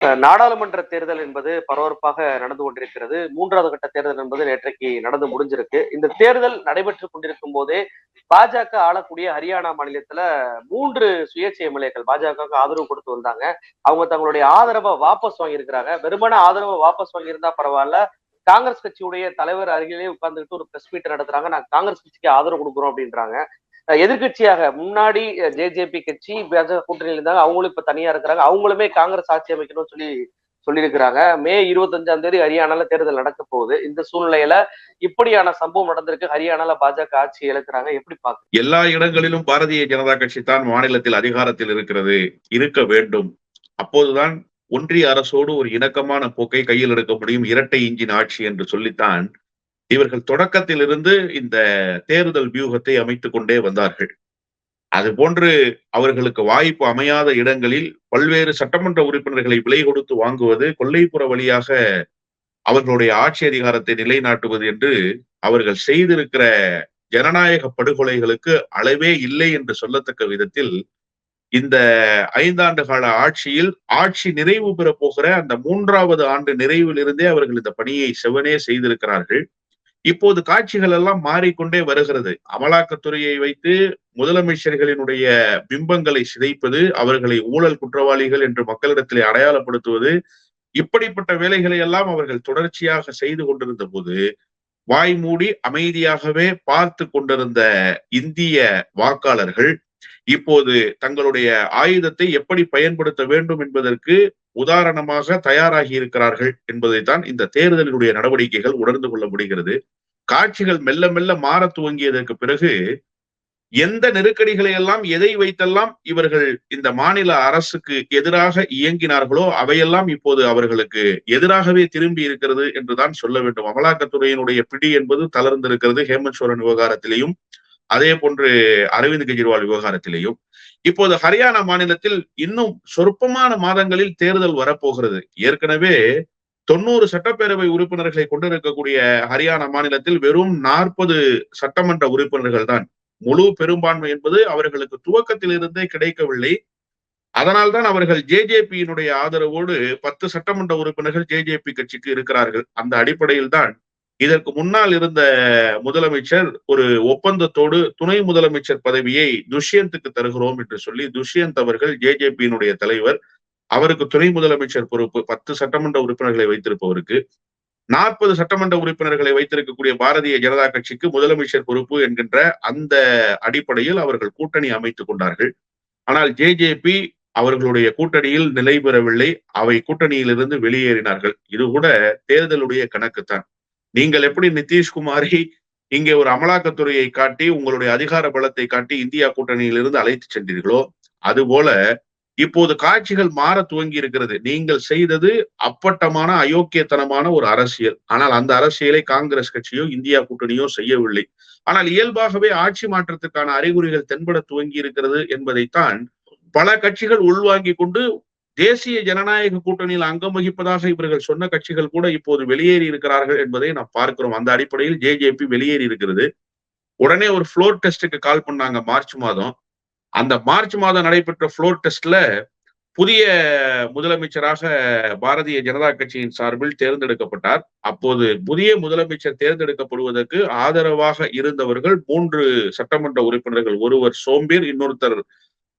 நாடாளுமன்ற தேர்தல் என்பது பரபரப்பாக நடந்து கொண்டிருக்கிறது. மூன்றாவது கட்ட தேர்தல் என்பது நேற்றைக்கு நடந்து முடிஞ்சிருக்கு. இந்த தேர்தல் நடைபெற்று கொண்டிருக்கும் போதே பாஜக ஆளக்கூடிய ஹரியானா மாநிலத்துல மூன்று சுயேட்சை எம்எல்ஏக்கள் பாஜகவுக்கு ஆதரவு கொடுத்து வந்தாங்க. அவங்க தங்களுடைய ஆதரவை வாபஸ் வாங்கியிருக்கிறாங்க. வெறுமன ஆதரவை வாபஸ் வாங்கியிருந்தா பரவாயில்ல. காங்கிரஸ் கட்சியுடைய தலைவர் அருகிலே உட்கார்ந்துட்டு ஒரு பிரஸ் மீட் நடத்துறாங்க. நாங்க காங்கிரஸ் கட்சிக்கு ஆதரவு கொடுக்குறோம் அப்படின்றாங்க. எதிர்கட்சியாக முன்னாடி ஜேஜேபி கட்சி பாஜக கூட்டணியில் இருந்தாங்க. அவங்களும் இப்ப தனியா இருக்கிறாங்க. அவங்களுமே காங்கிரஸ் ஆட்சி அமைக்கணும்னு சொல்லி சொல்லியிருக்கிறாங்க. மே இருபத்தஞ்சாம் தேதி ஹரியானால தேர்தல் நடக்க போகுது. இந்த சூழ்நிலையில இப்படியான சம்பவம் நடந்திருக்கு. ஹரியானால பாஜக ஆட்சி இழக்கிறாங்க. எப்படி பாக்கு எல்லா இடங்களிலும் பாரதிய ஜனதா கட்சி தான் மாநிலத்தில் அதிகாரத்தில் இருக்கிறது. இருக்க வேண்டும். அப்போதுதான் ஒன்றிய அரசோடு ஒரு இணக்கமான போக்கை கையில் எடுக்க முடியும். இரட்டை இஞ்சின் ஆட்சி என்று சொல்லித்தான் இவர்கள் தொடக்கத்திலிருந்து இந்த தேர்தல் வியூகத்தை அமைத்துக் கொண்டே வந்தார்கள். அது போன்று அவர்களுக்கு வாய்ப்பு அமையாத இடங்களில் பல்வேறு சட்டமன்ற உறுப்பினர்களை விலை கொடுத்து வாங்குவது கொள்ளைப்புற வழியாக அவர்களுடைய ஆட்சி அதிகாரத்தை நிலைநாட்டுவது என்று அவர்கள் செய்திருக்கிற ஜனநாயக படுகொலைகளுக்கு அளவே இல்லை என்று சொல்லத்தக்க விதத்தில் இந்த ஐந்தாண்டு கால ஆட்சியில் ஆட்சி நிறைவு பெற போகிற அந்த மூன்றாவது ஆண்டு நிறைவிலிருந்தே அவர்கள் இந்த பணியை செவனே செய்திருக்கிறார்கள். இப்போது காட்சிகள் எல்லாம் மாறிக்கொண்டே வருகிறது. அமலாக்கத்துறையை வைத்து முதலமைச்சர்களினுடைய பிம்பங்களை சிதைப்பது அவர்களை ஊழல் குற்றவாளிகள் என்று மக்களிடத்திலே அடையாளப்படுத்துவது இப்படிப்பட்ட வேலைகளை எல்லாம் அவர்கள் தொடர்ச்சியாக செய்து கொண்டிருந்த போது வாய் மூடி அமைதியாகவே பார்த்து கொண்டிருந்த இந்திய வாக்காளர்கள் இப்போது தங்களுடைய ஆயுதத்தை எப்படி பயன்படுத்த வேண்டும் என்பதற்கு உதாரணமாக தயாராகி இருக்கிறார்கள் என்பதைத்தான் இந்த தேர்தலினுடைய நடவடிக்கைகள் உணர்ந்து கொள்ள முடிகிறது. காட்சிகள் மெல்ல மெல்ல மாற துவங்கியதற்கு பிறகு எந்த நெருக்கடிகளை எல்லாம் எதை வைத்தெல்லாம் இவர்கள் இந்த மாநில அரசுக்கு எதிராக இயங்கினார்களோ அவையெல்லாம் இப்போது அவர்களுக்கு எதிராகவே திரும்பி இருக்கிறது என்றுதான் சொல்ல வேண்டும். அமலாக்கத்துறையினுடைய பிடி என்பது தளர்ந்திருக்கிறது ஹேமந்த் சோரன் விவகாரத்திலேயும் அதே போன்று அரவிந்த் கெஜ்ரிவால் விவகாரத்திலேயும். இப்போது ஹரியானா மாநிலத்தில் இன்னும் சொற்பமான மாதங்களில் தேர்தல் வரப்போகிறது. ஏற்கனவே தொண்ணூறு சட்டப்பேரவை உறுப்பினர்களை கொண்டிருக்கக்கூடிய ஹரியானா மாநிலத்தில் வெறும் நாற்பது சட்டமன்ற உறுப்பினர்கள் தான். முழு பெரும்பான்மை என்பது அவர்களுக்கு துவக்கத்தில் இருந்தே கிடைக்கவில்லை அதனால்தான் அவர்கள் ஜேஜேபியினுடைய ஆதரவோடு பத்து சட்டமன்ற உறுப்பினர்கள் ஜேஜேபி கட்சிக்கு இருக்கிறார்கள். அந்த அடிப்படையில் தான் இதற்கு முன்னால் இருந்த முதலமைச்சர் ஒரு ஒப்பந்தத்தோடு துணை முதலமைச்சர் பதவியை துஷ்யந்துக்கு தருகிறோம் என்று சொல்லி துஷ்யந்த் அவர்கள் ஜேஜேபியினுடைய தலைவர். அவருக்கு துணை முதலமைச்சர் பொறுப்பு பத்து சட்டமன்ற உறுப்பினர்களை வைத்திருப்பவருக்கு. நாற்பது சட்டமன்ற உறுப்பினர்களை வைத்திருக்கக்கூடிய பாரதிய ஜனதா கட்சிக்கு முதலமைச்சர் பொறுப்பு என்கின்ற அந்த அடிப்படையில் அவர்கள் கூட்டணி அமைத்துக் கொண்டார்கள். ஆனால் ஜேஜேபி அவர்களுடைய கூட்டணியில் நிலை பெறவில்லை அவை கூட்டணியிலிருந்து வெளியேறினார்கள். இது கூட தேர்தலுடைய கணக்குத்தான். நீங்கள் எப்படி நிதிஷ்குமாரை இங்கே ஒரு அமலாக்கத்துறையை காட்டி உங்களுடைய அதிகார பலத்தை காட்டி இந்தியா கூட்டணியிலிருந்து அழைத்து சென்றீர்களோ? அதுபோல இப்போது காட்சிகள் மாற துவங்கி இருக்கிறது. நீங்கள் செய்தது அப்பட்டமான அயோக்கியத்தனமான ஒரு அரசியல். ஆனால் அந்த அரசியலை காங்கிரஸ் கட்சியோ இந்தியா கூட்டணியோ செய்யவில்லை. ஆனால் இயல்பாகவே ஆட்சி மாற்றத்துக்கான அறிகுறிகள் தென்பட துவங்கி இருக்கிறது என்பதைத்தான் பல கட்சிகள் உள்வாங்கி கொண்டு தேசிய ஜனநாயக கூட்டணியில் அங்கம் வகிப்பதாக இவர்கள் சொன்ன கட்சிகள் கூட இப்போது வெளியேறி இருக்கிறார்கள் என்பதை நாம் பார்க்கிறோம். அந்த அடிப்படையில் ஜேஜேபி வெளியேறி இருக்கிறது. உடனே ஒரு ஃப்ளோர் டெஸ்ட்டுக்கு கால் பண்ணாங்க மார்ச் மாதம். அந்த மார்ச் மாதம் நடைபெற்ற ஃப்ளோர் டெஸ்ட்ல புதிய முதலமைச்சராக பாரதிய ஜனதா கட்சியின் சார்பில் தேர்ந்தெடுக்கப்பட்டார். அப்போது புதிய முதலமைச்சர் தேர்ந்தெடுக்கப்படுவதற்கு ஆதரவாக இருந்தவர்கள் மூன்று சட்டமன்ற உறுப்பினர்கள். ஒருவர் சோம்பீர் இன்னொருத்தர்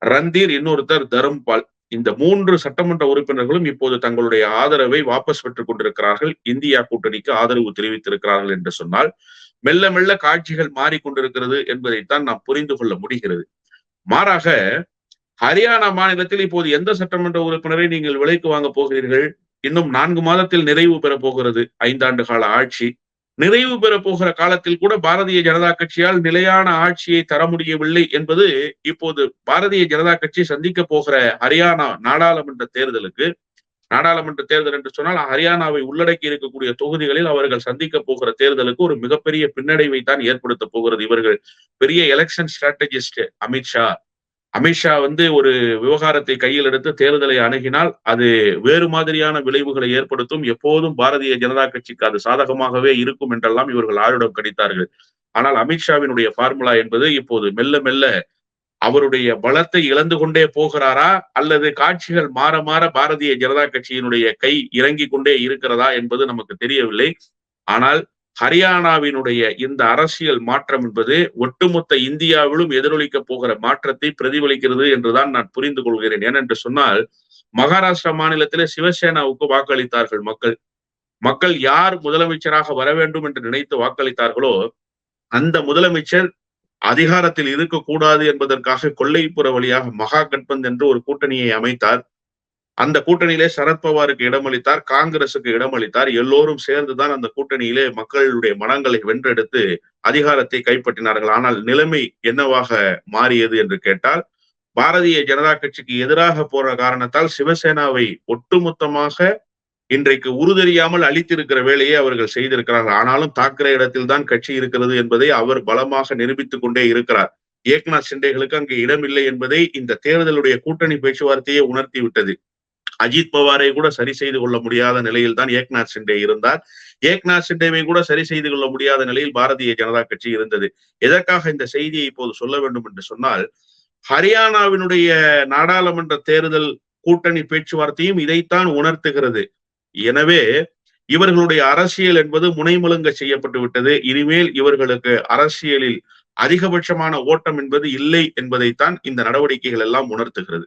ரந்தீர் இன்னொருத்தர் தரும்பால் இந்த மூன்று சட்டமன்ற உறுப்பினர்களும் இப்போது தங்களுடைய ஆதரவை வாபஸ் பெற்றுக் கொண்டிருக்கிறார்கள். இந்தியா கூட்டணிக்கு ஆதரவு தெரிவித்திருக்கிறார்கள் என்று சொன்னால் மெல்ல மெல்ல காட்சிகள் மாறிக்கொண்டிருக்கிறது என்பதைத்தான் நாம் புரிந்து கொள்ள முடிகிறது. மாறாக ஹரியானா மாநிலத்தில் இப்போது எந்த சட்டமன்ற உறுப்பினரை நீங்கள் விலைக்கு வாங்க போகிறீர்கள்? இன்னும் நான்கு மாதத்தில் நிறைவு பெற போகிறது ஐந்தாண்டு கால ஆட்சி. நிறைவு பெற போகிற காலத்தில் கூட பாரதிய ஜனதா கட்சியால் நிலையான ஆட்சியை தர முடியவில்லை என்பது இப்போது பாரதிய ஜனதா கட்சி சந்திக்க போகிற ஹரியானா நாடாளுமன்ற தேர்தலுக்கு நாடாளுமன்ற தேர்தல் என்று சொன்னால் ஹரியானாவை உள்ளடக்கி இருக்கக்கூடிய தொகுதிகளில் அவர்கள் சந்திக்க போகிற தேர்தலுக்கு ஒரு மிகப்பெரிய பின்னடைவை தான் ஏற்படுத்த போகிறது இவர்கள். பெரிய எலெக்ஷன் ஸ்ட்ராட்டஜிஸ்ட் அமித்ஷா அமித்ஷா வந்து ஒரு விவகாரத்தை கையில் எடுத்து தேர்தலை அணுகினால் அது வேறு மாதிரியான விளைவுகளை ஏற்படுத்தும். எப்போதும் பாரதிய ஜனதா கட்சிக்கு அது சாதகமாகவே இருக்கும் என்றெல்லாம் இவர்கள் ஆளுடம் கடித்தார்கள் ஆனால் அமித்ஷாவினுடைய ஃபார்முலா என்பது இப்போது மெல்ல மெல்ல அவருடைய பலத்தை இழந்து கொண்டே போகிறாரா? அல்லது காட்சிகள் மாற மாற பாரதிய ஜனதா கட்சியினுடைய கை இறங்கிக் கொண்டே இருக்கிறதா என்பது நமக்கு தெரியவில்லை. ஆனால் ஹரியானாவினுடைய இந்த அரசியல் மாற்றம் என்பது ஒட்டுமொத்த இந்தியாவிலும் எதிரொலிக்க போகிற மாற்றத்தை பிரதிபலிக்கிறது என்றுதான் நான் புரிந்து கொள்கிறேன். ஏனென்று சொன்னால் மகாராஷ்டிரா மாநிலத்திலே சிவசேனாவுக்கு வாக்களித்தார்கள் மக்கள். மக்கள் யார் முதலமைச்சராக வர வேண்டும் என்று நினைத்து வாக்களித்தார்களோ அந்த முதலமைச்சர் அதிகாரத்தில் இருக்கக்கூடாது என்பதற்காக கொள்ளைப்புற வழியாக மகா கட்பந்த் என்று ஒரு கூட்டணியை அமைத்தார். அந்த கூட்டணியிலே சரத்பவாருக்கு இடமளித்தார் காங்கிரசுக்கு இடமளித்தார். எல்லோரும் சேர்ந்துதான் அந்த கூட்டணியிலே மக்களுடைய மனங்களை வென்றெடுத்து அதிகாரத்தை கைப்பற்றினார்கள். ஆனால் நிலைமை என்னவாக மாறியது என்று கேட்டால் பாரதிய ஜனதா கட்சிக்கு எதிராக போற காரணத்தால் சிவசேனாவை ஒட்டுமொத்தமாக இன்றைக்கு உருதெரியாமல் அளித்திருக்கிற வேலையை அவர்கள் செய்திருக்கிறார்கள். ஆனாலும் தாக்கரே இடத்தில் தான் கட்சி இருக்கிறது என்பதை அவர் பலமாக நிரூபித்துக் கொண்டே இருக்கிறார். ஏக்நாத் சிண்டேகளுக்கு அங்கு இடமில்லை என்பதை இந்த தேர்தலுடைய கூட்டணி பேச்சுவார்த்தையே உணர்த்தி விட்டது அஜித் பவாரை கூட சரி செய்து கொள்ள முடியாத நிலையில் தான் ஏக்நாத் சிண்டே இருந்தார். ஏக்நாத் சிண்டேவை கூட சரி செய்து கொள்ள முடியாத நிலையில் பாரதிய ஜனதா கட்சி இருந்தது. எதற்காக இந்த செய்தியை இப்போது சொல்ல வேண்டும் என்று சொன்னால் ஹரியானாவினுடைய நாடாளுமன்ற தேர்தல் கூட்டணி பேச்சுவார்த்தையும் இதைத்தான் உணர்த்துகிறது. எனவே இவர்களுடைய அரசியல் என்பது முனைமுழுங்க செய்யப்பட்டு விட்டது. இனிமேல் இவர்களுக்கு அரசியலில் அதிகபட்சமான ஓட்டம் என்பது இல்லை என்பதைத்தான் இந்த நடவடிக்கைகள் எல்லாம் உணர்த்துகிறது.